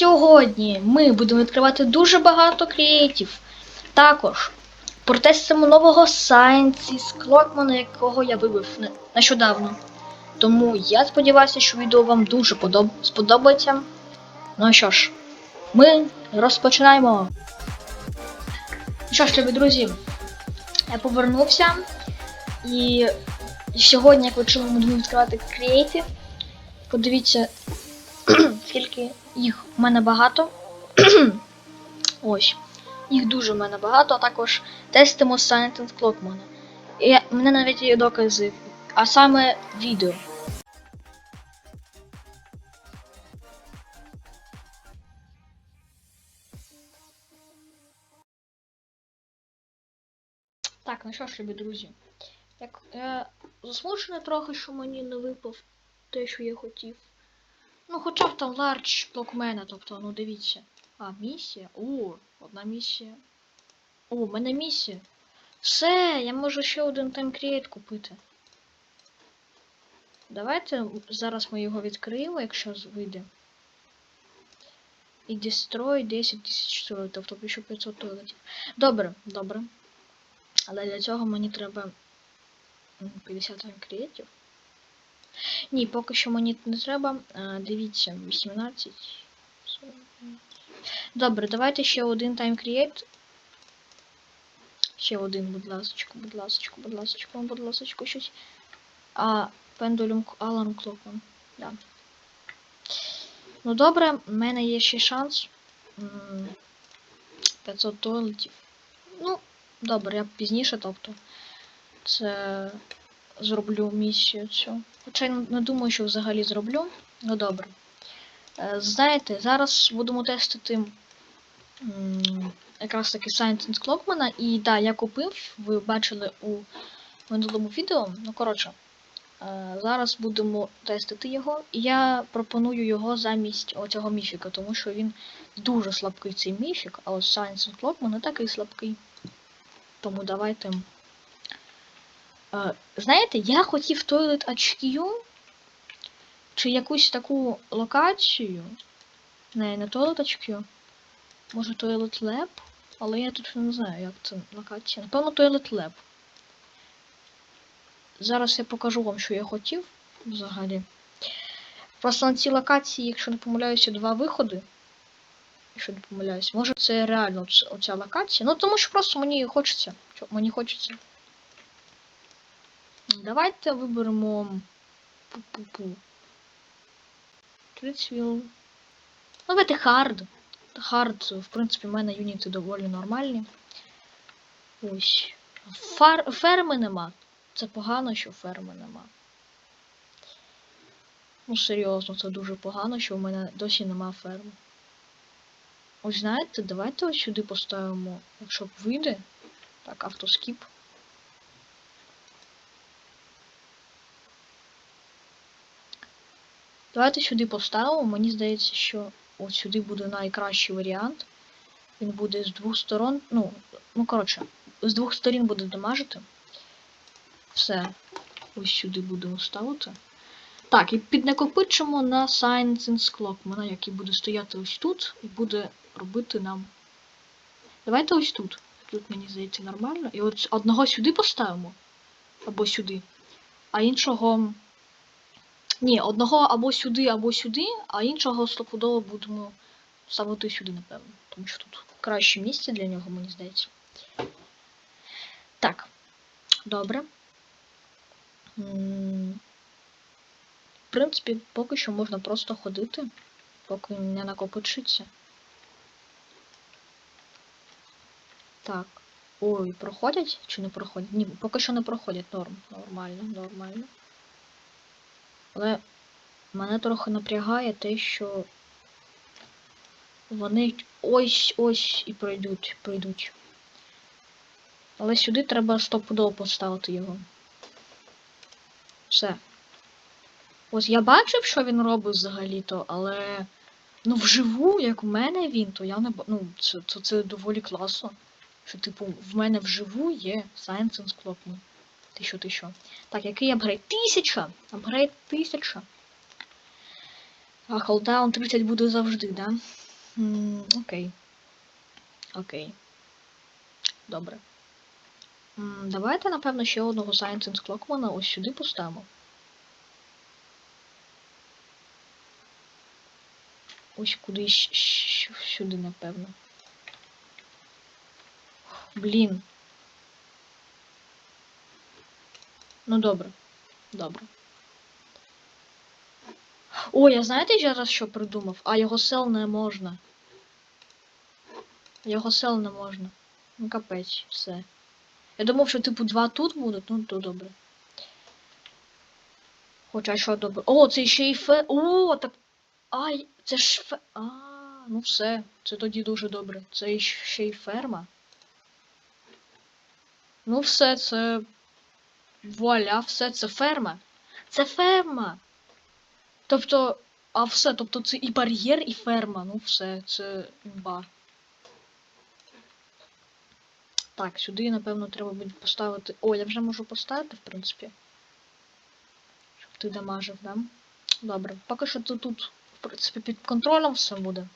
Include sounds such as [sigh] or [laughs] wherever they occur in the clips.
Сьогодні ми будемо відкривати дуже багато креатив. Також протестимо нового Сайнсі з Клокмана, якого я вибив нещодавно. Тому я сподіваюся, що відео вам дуже подоб- сподобається. Ну що ж, ми розпочинаємо. Ну Що ж, любі друзі, я повернувся. І сьогодні, як ви чули, ми будемо відкривати креатив. Подивіться, [clears throat] скільки їх в мене багато. [clears throat] Ось. Їх дуже в мене багато, а також тестимо Silent Clockman. І в мене навіть є докази, а саме відео. Так, ну що ж, любі друзі. Як я засмучений трохи, що мені не випав те, що я хотів. Ну, хоча б там ларч блокмена, тобто, ну дивіться. А, місія? О, одна місія. О, в мене місія. Все, я можу ще один таймкреат купити. Давайте зараз ми його відкриємо, якщо вийде. І destroy 10 тисяч туалетів, тобто 1500 туалетів. Добре, добре. Але для цього мені треба м, 50 таймкреатів. Ні, поки що мені не треба. А, дивіться, 18. Добре, давайте ще один таймкреат. Ще один, будь ласочку, будь ласочку, будь ласочку, будь ласочку, щось. А, пендулюм Алан Клокман. Да. Ну добре, в мене є ще шанс. 500 туалетів. Ну, добре, я пізніше, тобто. Це зроблю місію цю. Хоча я не думаю, що взагалі зроблю. Ну добре. Е, Знаєте, зараз будемо тестити якраз таки Science Clockman. І так, да, я купив, ви бачили у минулому відео. Ну, коротше, е, зараз будемо тестити його. І я пропоную його замість оцього міфіка, тому що він дуже слабкий цей міфік, а ось Science Clockman не такий слабкий. Тому давайте. Е, Знаєте, я хотів Toilet HQ чи якусь таку локацію. Не, не Toilet HQ. Може Toilet Lab, але я тут не знаю, як це локація. Напевно, Toilet Lab. Зараз я покажу вам, що я хотів взагалі. Просто на цій локації, якщо не помиляюся, два виходи. Якщо не помиляюсь, може це реально оця локація. Ну тому що просто мені хочеться. Мені хочеться. Давайте виберемо пу-пу-пу. Трицвіл. Ну, давайте хард. Хард, в принципі, в мене юніти доволі нормальні. Ось. Фар... Ферми нема. Це погано, що ферми нема. Ну, серйозно, це дуже погано, що в мене досі нема ферми. Ось знаєте, давайте ось сюди поставимо, якщо вийде. Так, автоскіп. Давайте сюди поставимо. Мені здається, що от сюди буде найкращий варіант. Він буде з двох сторон. Ну, ну коротше, з двох сторін буде дамажити. Все. Ось сюди будемо ставити. Так, і піднакопичимо на Science Clockman, який буде стояти ось тут і буде робити нам. Давайте ось тут. Тут мені здається нормально. І от одного сюди поставимо. Або сюди. А іншого. Ні, одного або сюди, або сюди, а іншого стопудово будемо ставити сюди, напевно. Тому що тут краще місце для нього, мені здається. Так. Добре. В принципі, поки що можна просто ходити, поки не накопичиться. Так. Ой, проходять чи не проходять? Ні, поки що не проходять. Норм. Нормально, нормально. Але мене трохи напрягає те, що вони ось ось і пройдуть, пройдуть. Але сюди треба стопудово поставити його. Все. Ось я бачив, що він робить взагалі-то, але. Ну, вживу, як в мене він, то я не Ну, це, це, це доволі класно. Що, типу, в мене вживу є Science and Clockman. Ти що, ти що? Так, який апгрейд? Тисяча! Апгрейд тисяча. А холдаун 30 буде завжди, да? Окей. Окей. Добре. Давайте, напевно, ще одного Science Clockmana ось сюди поставимо. Ось кудись сюди, напевно. Блін. Ну добре. Добре. О, я знаєте я зараз що придумав? А його сел не можна. Його сел не можна. Ну капець, все. Я думав, що типу два тут будуть, ну то добре. Хоча що добре. О, це ще й фе. О, так. Ай, це ж фе. А, ну все. Це тоді дуже добре. Це ще й ферма. Ну все, це. Вуаля, все, це ферма. Це ферма. Тобто, а все, тобто це і бар'єр, і ферма. Ну все, це імба. Так, сюди, напевно, треба буде поставити. О, я вже можу поставити, в принципі. Щоб ти дамажив, да? Добре. Поки що ти тут, в принципі, під контролем все буде.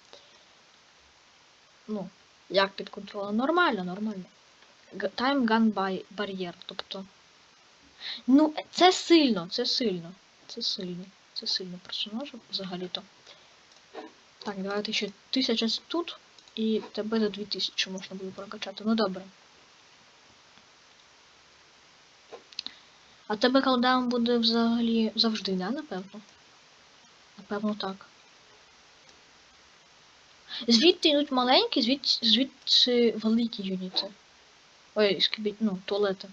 Ну, як під контролем? Нормально, нормально. Time gun бар'єр, тобто. Ну, це сильно, це сильно. Це сильно. Це сильно персонаж взагалі-то. Так, давайте ще тисяча тут. І тебе за 2000 можна буде прокачати. Ну добре. А тебе калдаун буде взагалі завжди, да, напевно? Напевно, так. Звідти йдуть маленькі, звідси, звідси великі юніти. Ой, скибіть, ну, туалети.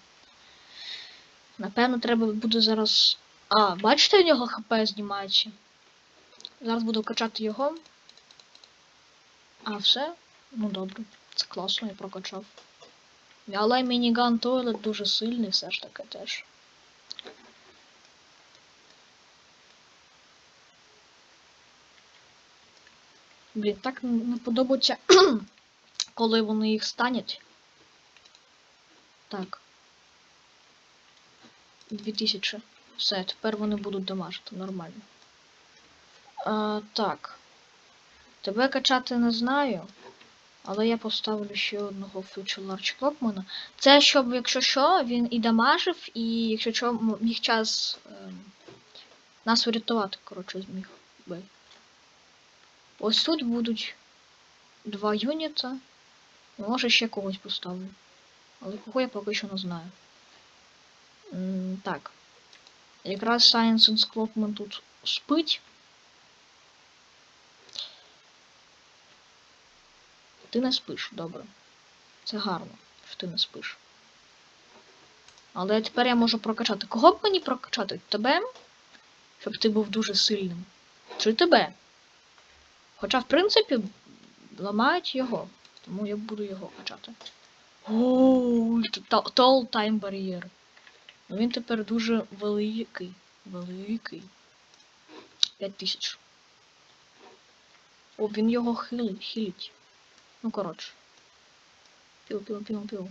Напевно, треба буде зараз. А, бачите, у нього ХП знімається. Зараз буду качати його. А, все? Ну добре. Це класно, я прокачав. Але мініган тойлет дуже сильний все ж таки теж. Блін, так не подобається, [clears throat] коли вони їх станять. Так. 2000. Все, тепер вони будуть дамажити, нормально. А, так. Тебе качати не знаю. Але я поставлю ще одного Future Large Clockmana. Це щоб, якщо що, він і дамажив, і якщо що, міг час ем, нас врятувати, коротше, зміг би. Ось тут будуть два юніта. Може ще когось поставлю. Але кого я поки що не знаю. Так. Якраз Science and Clockman тут спить. Ти не спиш, добре. Це гарно, що ти не спиш. Але тепер я можу прокачати. Кого б мені прокачати? Тебе? Щоб ти був дуже сильним. Чи тебе? Хоча, в принципі, ламають його. Тому я буду його качати. Оу, та- Tall Time Barrier. Він тепер дуже великий. Великий. 5000. О, він його хилить, хилить. Ну, коротше. Піу, піу, піу, піу.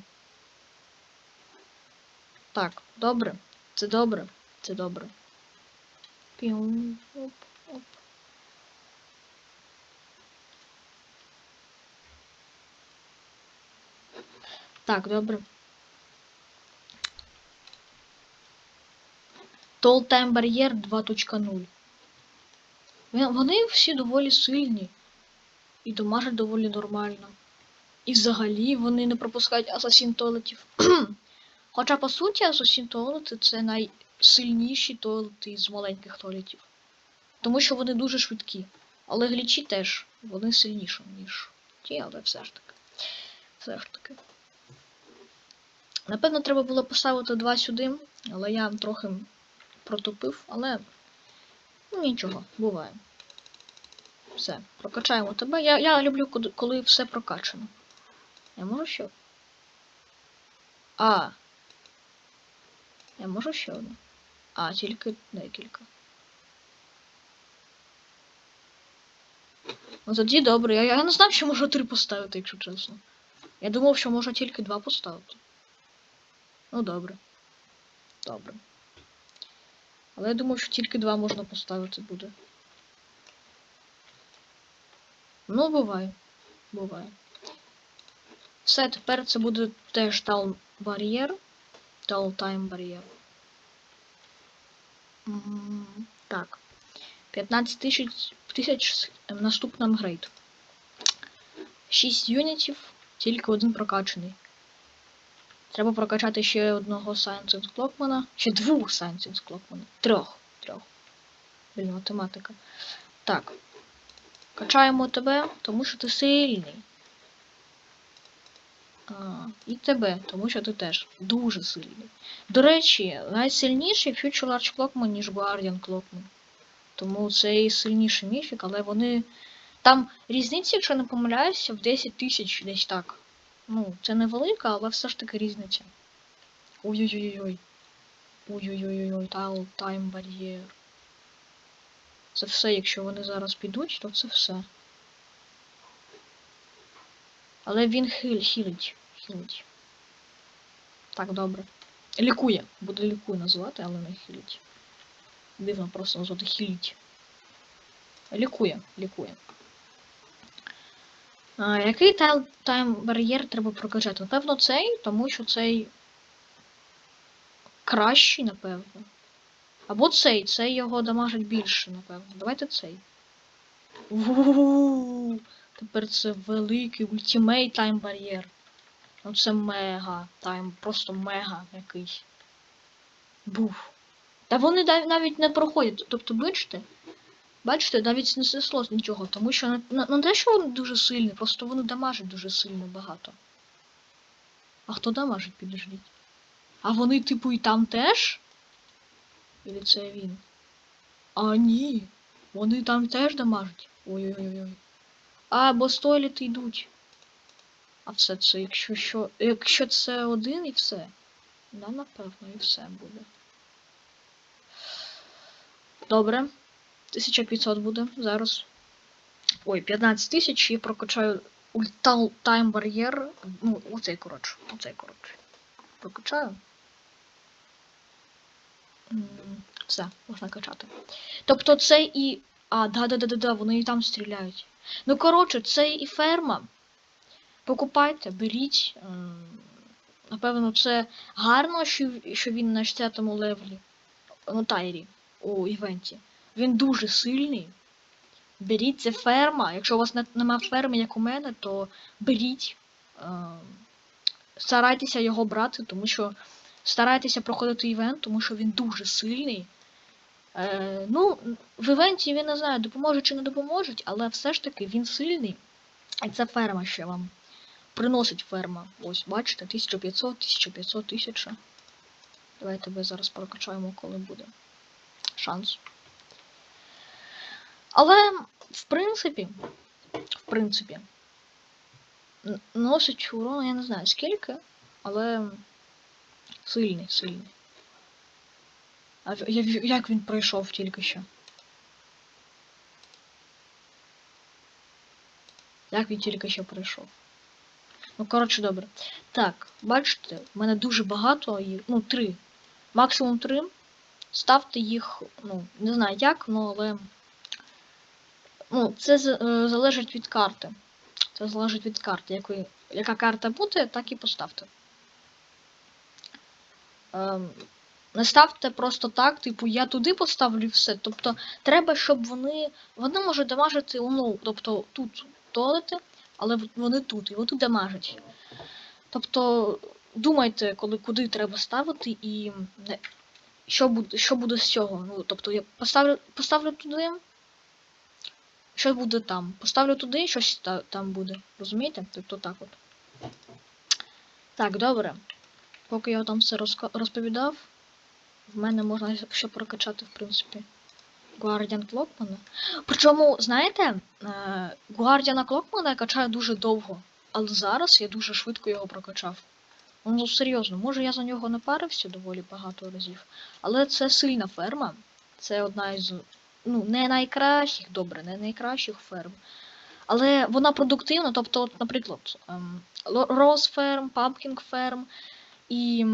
Так, добре. Це добре. Це добре. Піу, оп, оп. Так, добре. Toll Time Barrier 2.0. Вони всі доволі сильні. І домажать доволі нормально. І взагалі вони не пропускають асасін туалетів. [clears throat] Хоча, по суті, асасін туалети це найсильніші туалети з маленьких туалетів. Тому що вони дуже швидкі. Але глічі теж, вони сильніші, ніж ті, але все ж таки. Все ж таки. Напевно, треба було поставити два сюди, але я трохи протупив, але ну, нічого, буває. Все, прокачаємо тебе. Я, я люблю, коли- все прокачано. Я можу ще? А. Я можу ще одну? А, тільки декілька. Ну тоді добре. Я, я не знав, що можу три поставити, якщо чесно. Я думав, що можу тільки два поставити. Ну добре. Добре. Але я думав, що тільки два можна поставити буде. Ну, буває. Буває. Все, тепер це буде теж таун бар'єр. Таун тайм бар'єр. Так. 15 тисяч тисяч ем, наступна апгрейд. 6 юнітів, тільки один прокачаний. Треба прокачати ще одного Science Клокмана. Ще двох Science Клокмана. Трьох. Трьох. Блін, математика. Так. Качаємо тебе, тому що ти сильний. А, і тебе, тому що ти теж дуже сильний. До речі, найсильніший Future Large Clockman, ніж Guardian Clockman. Тому це і сильніший міфік, але вони. Там різниця, якщо не помиляюся, в 10 тисяч десь так. Ну, це невелика, але все ж таки різниця. Ой-ой-ой-ой. Ой-ой-ой-ой, тайл тайм бар'єр. Це все, якщо вони зараз підуть, то це все. Але він хиль, хілить. Хілить. Так, добре. Лікує. Буде лікує називати, але не хілить. Дивно просто назвати хілить. Лікує, лікує. Який тайл тайм бар'єр треба прокачати? Напевно, цей, тому що цей кращий, напевно. Або цей, цей його дамажить більше, напевно. Давайте цей. у Тепер це великий ультимейт тайм бар'єр. Ну це мега тайм, просто мега якийсь. Був. Та вони навіть не проходять. Тобто, бачите? Бачите, навіть не снесло нічого, тому що не, те, що вони дуже сильні, просто вони дамажать дуже сильно багато. А хто дамажить, підождіть? А вони, типу, і там теж? Или це він? А ні. Вони там теж дамажать. Ой-ой-ой. А, бо стойліти йдуть. А все це, якщо що. Якщо це один і все. Да, напевно, і все буде. Добре. 1500 буде зараз. Ой, 15 тисяч і прокачаю ультал тайм бар'єр. Ну, оцей коротше. Оцей коротше. Прокачаю. Все, можна качати. Тобто це і. А, да-да-да-да, вони і там стріляють. Ну, коротше, це і ферма. Покупайте, беріть. Напевно, це гарно, що, він на 60 левелі. Ну, тайрі у івенті. Він дуже сильний. Беріть, це ферма. Якщо у вас не, нема ферми, як у мене, то беріть. Е, старайтеся його брати, тому що старайтеся проходити івент, тому що він дуже сильний. Е, ну, в івенті він не знаю, допоможе чи не допоможуть, але все ж таки він сильний. І це ферма ще вам приносить ферма. Ось, бачите, 1500, 1500, 1000. Давайте тебе зараз прокачаємо, коли буде шанс. Але, в принципі, в принципі, носить урон, я не знаю скільки, але сильний, сильний. А як він пройшов тільки що? Як він тільки що пройшов? Ну, коротше, добре. Так, бачите, в мене дуже багато їх. Ну, три. Максимум три. Ставте їх, ну, не знаю як, ну, але. Ну, це е, залежить від карти. Це залежить від карти. Якої, яка карта буде, так і поставте. Ем, не ставте просто так, типу, я туди поставлю все. Тобто, треба, щоб вони. Вони можуть дамажити, ну, тобто тут туалети, але вони тут, і вони дамажать. Тобто, думайте, коли куди треба ставити і не- що буде, що буде з цього. Ну, тобто, я поставлю, поставлю туди. Що буде там? Поставлю туди, щось та, там буде. Розумієте? Тобто так от. Так, добре. Поки я там все розповідав, в мене можна ще прокачати, в принципі, Guardian Клокмана. Причому, знаєте, е, Guardian Клокмана я качаю дуже довго, але зараз я дуже швидко його прокачав. Ну, серйозно, може я за нього не парився доволі багато разів, але це сильна ферма. Це одна із, ну, не найкращих, добре, не найкращих ферм. Але вона продуктивна, тобто, от, наприклад, Rose Farm, Pumpkin Farm і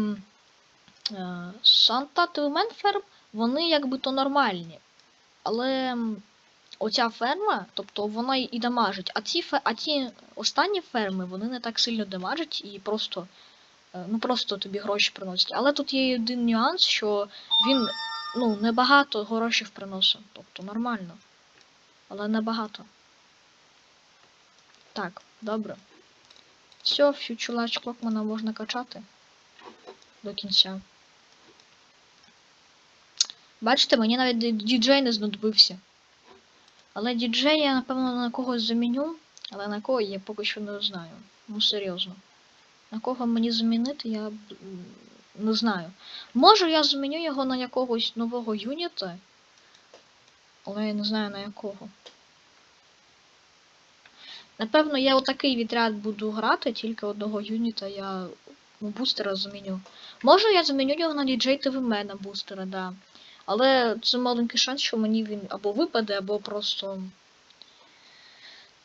е, Santa Tillman Farm, вони якби то нормальні. Але оця ферма, тобто вона і і дамажить, а ці, а ці останні ферми, вони не так сильно дамажать і просто. е, Ну просто тобі гроші приносять. Але тут є один нюанс, що він ну, небагато грошей приносить. Тобто нормально. Але небагато. Так, добре. Все, Large Clockmana можна качати до кінця. Бачите, мені навіть ді- діджей не знадобився. Але діджей я, напевно, на когось заміню, але на кого я поки що не знаю. Ну, серйозно. На кого мені замінити, я не знаю. Може я заміню його на якогось нового юніта, але я не знаю на якого. Напевно, я отакий відряд буду грати, тільки одного юніта я ну, бустера заміню. Може я заміню його на DJ TV мене бустера, да. Але це маленький шанс, що мені він або випаде, або просто.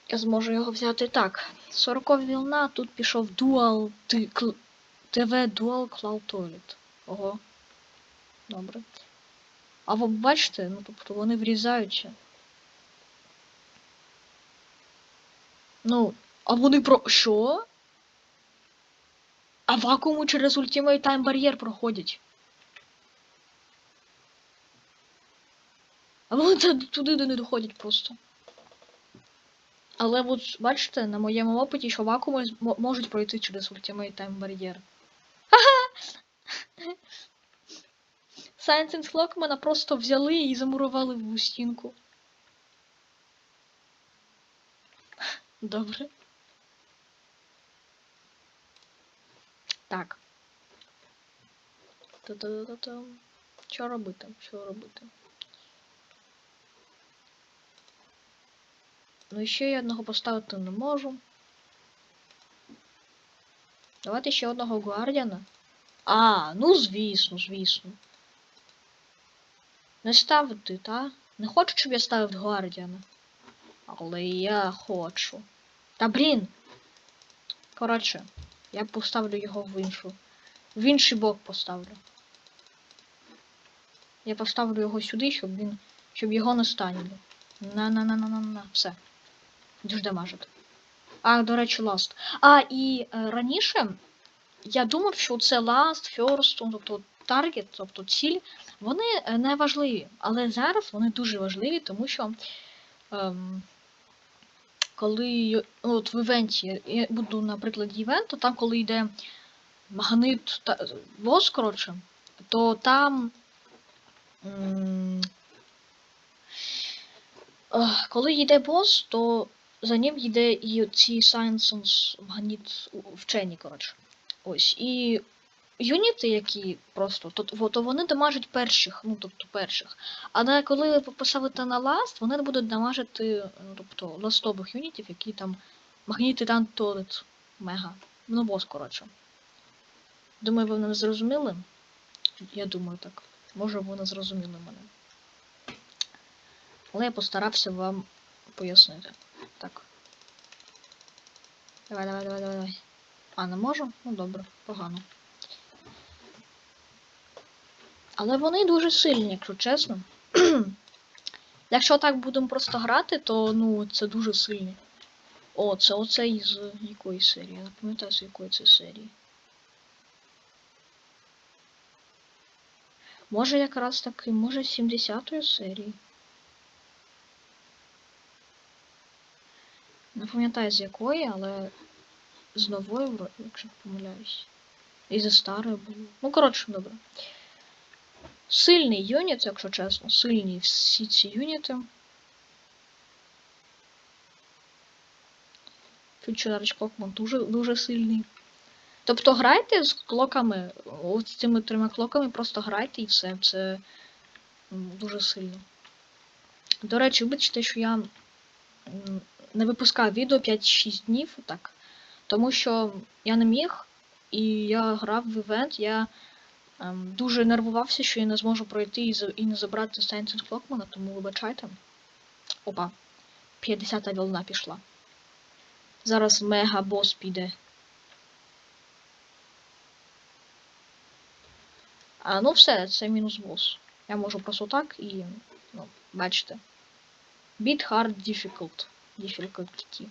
Я зможу його взяти так. 40 вілна, тут пішов Dual T- TV Dual Cloud Toilet. Ого. Добре. А ви бачите, ну тобто вони врізаються. Ну, а вони про. Що? А вакууму через Ultimate Time Barrier проходять. А вони туди не доходять просто. Але от бачите, на моєму опиті, що вакууми можуть пройти через Ultimate Time Barrier. [laughs] And Clockmana просто взяли і замурували в стінку. Добре. Так. Та-та-та-та. Що робити? Що робити? Ну ще я одного поставити не можу. Давайте ще одного Гвардіана. А, ну звісно, звісно. Не ставити, та? Не хочу, щоб я ставив Гвардіана. Але я хочу. Та блін. Коротше, я поставлю його в іншу. В інший бок поставлю. Я поставлю його сюди, щоб він. щоб його не станіли. На-на-на-на-на-на. Все. Дуже дамажити. А, до речі, last. А, і е, раніше я думав, що це last, first, ну, тобто target, тобто ціль, вони е, не важливі. Але зараз вони дуже важливі, тому що ем, коли от в івенті, я буду на прикладі івенту, там коли йде магнит та бос, коротше, то там. Коли йде бос, то за ним йде і ці Science магніт вчені, коротше. Ось. І юніти, які просто, то, то, вони дамажать перших, ну тобто перших. Але коли ви поставите на ласт, вони будуть дамажити, ну, тобто ластових юнітів, які там магніти там толет мега. Ну, бос, коротше. Думаю, ви мене зрозуміли. Я думаю так. Може, ви не зрозуміли мене. Але я постарався вам пояснити. Так. Давай, давай, давай, давай, давай. А, не можу? Ну добре, погано. Але вони дуже сильні, якщо чесно. [clears throat] якщо так будемо просто грати, то ну це дуже сильні. О, це оце із якої серії? Я не пам'ятаю, з якої це серії. Може якраз таки, може 70-ї серії. Не пам'ятаю з якої, але з нової, вро- якщо не помиляюсь. І зі старої було. Ну, коротше, добре. Сильний юніт, якщо чесно, сильні всі ці юніти. Фьючерич Клокман дуже, дуже сильний. Тобто грайте з клоками, от з цими трьома клоками, просто грайте і все. Це дуже сильно. До речі, вибачте, що я не випускав відео 5-6 днів, так. Тому що я не міг, і я грав в івент, я ем, дуже нервувався, що я не зможу пройти і, і не забрати Science Клокмана, тому вибачайте. Опа, 50-та волна пішла. Зараз мега бос піде. А, ну все, це мінус бос. Я можу просто так і, ну, бачите. Bit hard difficult. Difficulty.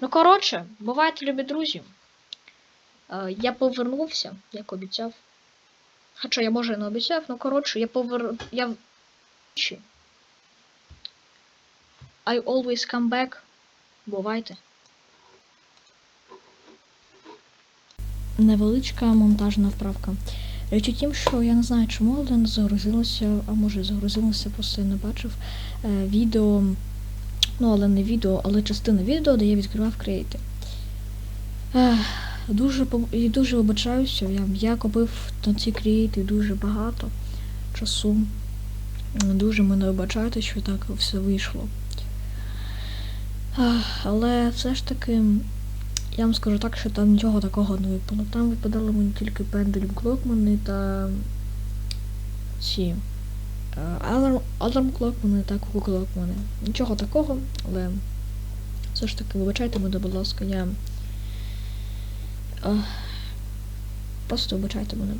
Ну, коротше, бувайте, любі друзі. Е, я повернувся, як обіцяв. Хоча я може і не обіцяв, ну коротше, я повер... Я... I always come back. Бувайте. Невеличка монтажна вправка. Річ у тім, що я не знаю, чому, але не загрузилося, а може загрузилося, просто я не бачив е, відео. Ну, але не відео, але частина відео, де я відкривав креати. Ех, дуже і дуже вибачаюся, я, я купив на ці креати дуже багато часу. Дуже мене вибачайте, що так все вийшло. Але все ж таки, я вам скажу так, що там нічого такого не випало. Там випадали мені тільки пендель клокмани та ці Аларм, аларм клокмани та куку мене. Нічого такого, але все ж таки вибачайте мене, будь ласка, я. Просто вибачайте мене.